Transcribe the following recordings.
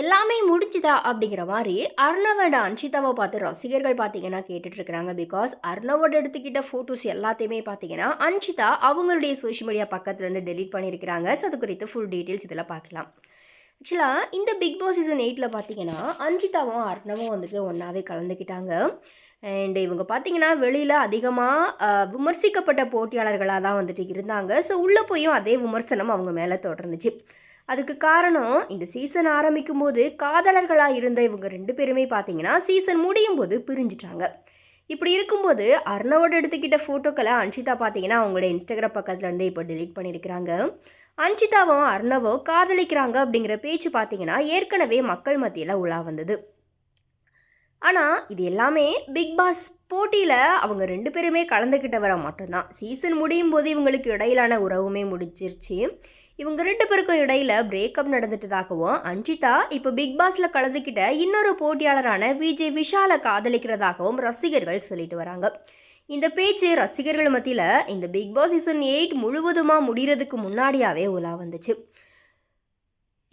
எல்லாமே முடிஞ்சுதா அப்படிங்கிற மாதிரி அர்ணவோட அன்ஷிதாவை பார்த்து ரசிகர்கள் பார்த்தீங்கன்னா கேட்டுட்டு இருக்கிறாங்க. பிகாஸ் அர்ணவோட எடுத்துக்கிட்ட ஃபோட்டோஸ் எல்லாத்தையுமே பார்த்தீங்கன்னா அன்ஷிதா அவங்களுடைய சோஷியல் மீடியா பக்கத்துலேருந்து டெலீட் பண்ணியிருக்கிறாங்க. ஸோ அது குறித்து ஃபுல் டீட்டெயில்ஸ் இதில் பார்க்கலாம். ஆக்சுவலாக இந்த பிக் பாஸ் சீசன் எயிட்டில் பார்த்தீங்கன்னா அன்ஷிதாவும் அர்ணவும் வந்துட்டு ஒன்றாவே கலந்துக்கிட்டாங்க. அண்ட் இவங்க பார்த்தீங்கன்னா வெளியில் அதிகமாக விமர்சிக்கப்பட்ட போட்டியாளர்களாக தான் வந்துட்டு இருந்தாங்க. ஸோ உள்ளே போயும் அதே விமர்சனம் அவங்க மேலே தொடர்ந்துச்சு. அதுக்கு காரணம் இந்த சீசன் ஆரம்பிக்கும் போது காதலர்களாக இருந்த இவங்க ரெண்டு பேருமே பார்த்தீங்கன்னா சீசன் முடியும் போது பிரிஞ்சிட்டாங்க. இப்படி இருக்கும்போது அர்ணவோட எடுத்துக்கிட்ட ஃபோட்டோக்களை அன்ஷிதா பார்த்தீங்கன்னா அவங்களோட இன்ஸ்டாகிராம் பக்கத்துலேருந்து இப்போ டிலீட் பண்ணியிருக்கிறாங்க. அன்ஷிதாவும் அர்ணவோ காதலிக்கிறாங்க அப்படிங்கிற பேச்சு பார்த்தீங்கன்னா ஏற்கனவே மக்கள் மத்தியில் உலா வந்தது. ஆனால் இது எல்லாமே பிக் பாஸ் போட்டியில் அவங்க ரெண்டு பேருமே கலந்துக்கிட்டவரை மட்டும்தான். சீசன் முடியும் போது இவங்களுக்கு இடையிலான உறவுமே முடிச்சிருச்சு இவங்க ரெண்டு பேருக்கும் இடையில பிரேக்கப் நடந்துட்டதாகவும் அஞ்சிதா இப்போ பிக் பாஸ்ல கலந்துக்கிட்ட இன்னொரு போட்டியாளரான விஜய் விஷாலை காதலிக்கிறதாகவும் ரசிகர்கள் சொல்லிட்டு வராங்க. இந்த பேச்சு ரசிகர்கள் மத்தியில் இந்த பிக் பாஸ் சீசன் எயிட் முழுவதுமாக முடிகிறதுக்கு முன்னாடியாவே உலா வந்துச்சு.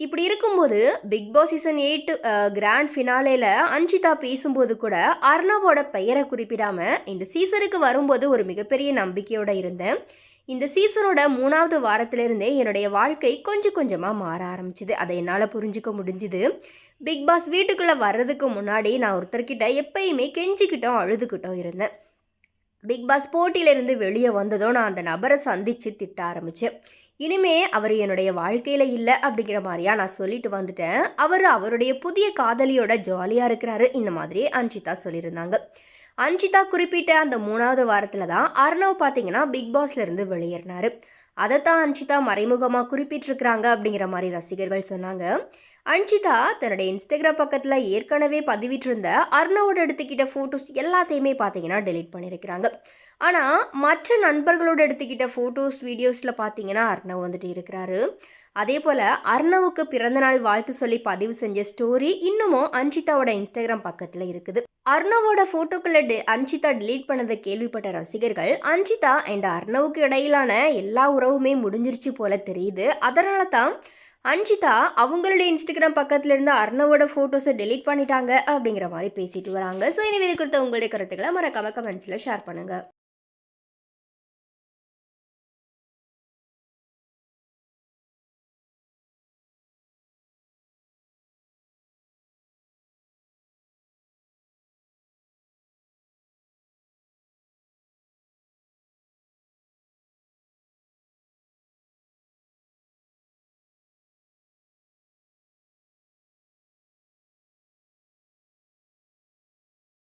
இப்படி இருக்கும்போது Bigg Boss season eight grand ஃபினாலேல Anjitha பேசும்போது கூட அர்ணவோட பெயரை குறிப்பிடாம இந்த சீசனுக்கு வரும்போது ஒரு மிகப்பெரிய நம்பிக்கையோட இருந்தேன். இந்த சீசனோட மூணாவது வாரத்திலிருந்தே என்னுடைய வாழ்க்கை கொஞ்சம் கொஞ்சமாக மாற ஆரம்பிச்சுது. அதை என்னால் புரிஞ்சுக்க முடிஞ்சுது. பிக் பாஸ் வீட்டுக்குள்ளே வர்றதுக்கு முன்னாடி நான் ஒருத்தர்கிட்ட எப்பயுமே கெஞ்சிக்கிட்டோம் அழுதுகிட்டோம் இருந்தேன். பிக் பாஸ் போட்டியிலிருந்து வெளியே வந்ததும் நான் அந்த நபரை சந்தித்து திட்ட ஆரம்பித்தேன் இனிமே அவர் என்னுடைய வாழ்க்கையில் இல்லை அப்படிங்கிற மாதிரியா நான் சொல்லிட்டு வந்துட்டேன். அவர் அவருடைய புதிய காதலியோட ஜாலியாக இருக்கிறாரு இந்த மாதிரி அஞ்சிதா சொல்லியிருந்தாங்க. அஞ்சிதா குறிப்பிட்ட அந்த மூணாவது வாரத்தில் தான் அர்ணவ் பார்த்தீங்கன்னா பிக் பாஸ்லேருந்து வெளியேறினார். அதைத்தான் அன்ஷிதா மறைமுகமாக குறிப்பிட்டிருக்கிறாங்க அப்படிங்கிற மாதிரி ரசிகர்கள் சொன்னாங்க. அன்ஷிதா தன்னுடைய இன்ஸ்டாகிராம் பக்கத்தில் ஏற்கனவே பதிவிட்டிருந்த அர்ணவோட எடுத்துக்கிட்ட ஃபோட்டோஸ் எல்லாத்தையுமே பார்த்தீங்கன்னா டெலிட் பண்ணியிருக்கிறாங்க ஆனால் மற்ற நண்பர்களோட எடுத்துக்கிட்ட ஃபோட்டோஸ் வீடியோஸில் பார்த்தீங்கன்னா அர்ணவ் வந்துட்டு இருக்கிறாரு. அதே போல் அர்ணவுக்கு பிறந்தநாள் வாழ்த்து சொல்லி பதிவு செஞ்ச ஸ்டோரி இன்னமும் அன்ஷிதாவோட இன்ஸ்டாகிராம் பக்கத்தில் இருக்குது. அர்ணவோட ஃபோட்டோக்களை டெ அன்ஷிதா டிலீட் பண்ணதை கேள்விப்பட்ட ரசிகர்கள் அன்ஷிதா அண்ட் அர்ணவுக்கு இடையிலான எல்லா உறவுமே முடிஞ்சிருச்சு போல தெரியுது. அதனால தான் அன்ஷிதா அவங்களுடைய இன்ஸ்டாகிராம் பக்கத்துல இருந்து அர்ணவோட ஃபோட்டோஸை டெலீட் பண்ணிட்டாங்க அப்படிங்கிற மாதிரி பேசிட்டு வராங்க. ஸோ இனி இது குறித்த உங்களுடைய கருத்துக்களை மறக்காம கமெண்ட்ஸில் ஷேர் பண்ணுங்கள்